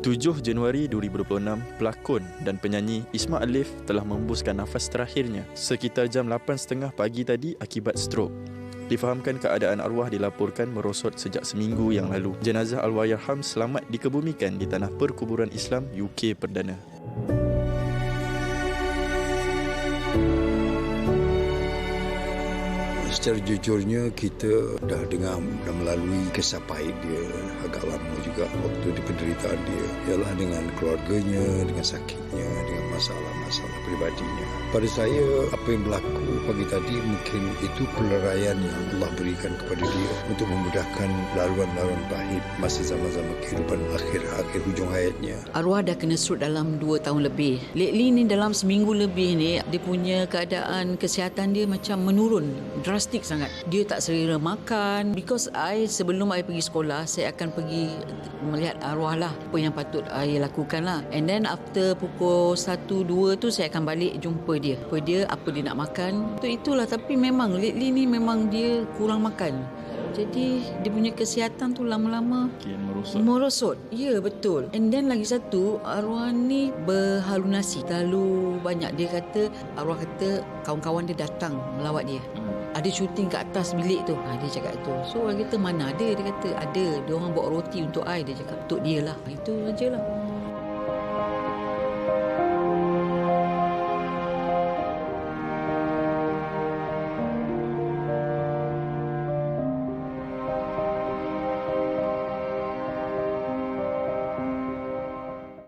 7 Januari 2026, pelakon dan penyanyi Isma Alif telah membuskan nafas terakhirnya sekitar jam 8.30 pagi tadi akibat strok. Difahamkan keadaan arwah dilaporkan merosot sejak seminggu yang lalu. Jenazah Alwahyarham selamat dikebumikan di tanah perkuburan Islam UK Perdana. Secara jujurnya kita dah dengar dah melalui kisah pahit dia agak lama juga waktu di penderitaan dia ialah dengan keluarganya, dengan sakitnya, dengan masalah-masalah peribadinya. Pada saya apa yang berlaku pagi tadi mungkin itu peleraian yang Allah berikan kepada dia untuk memudahkan laluan-laluan pahit masa zaman-zaman kehidupan akhir-akhir hujung hayatnya. Arwah dah kena stroke dalam 2 tahun lebih. Lately ni dalam seminggu lebih ni dia punya keadaan kesihatan dia macam menurun drastik sangat. Dia tak selera makan because I sebelum I pergi sekolah saya akan pergi melihat arwah lah apa yang patut I lakukan lah. And then after pukul 1 2 tu saya akan balik jumpa dia. Apa dia apa dia nak makan. Tu itulah tapi memang lately ni memang dia kurang makan. Jadi dia punya kesihatan tu lama-lama Kian merosot. Merosot. Ya, betul. And then lagi satu, arwah ni berhalunasi. Terlalu banyak. Dia kata, arwah kata kawan-kawan dia datang melawat dia. Hmm. Ada syuting kat atas bilik tu. Ha, dia cakap tu. So, orang kata mana ada? Dia kata ada. Dia orang bawa roti untuk I. Dia cakap, untuk dia lah. Itu aja lah.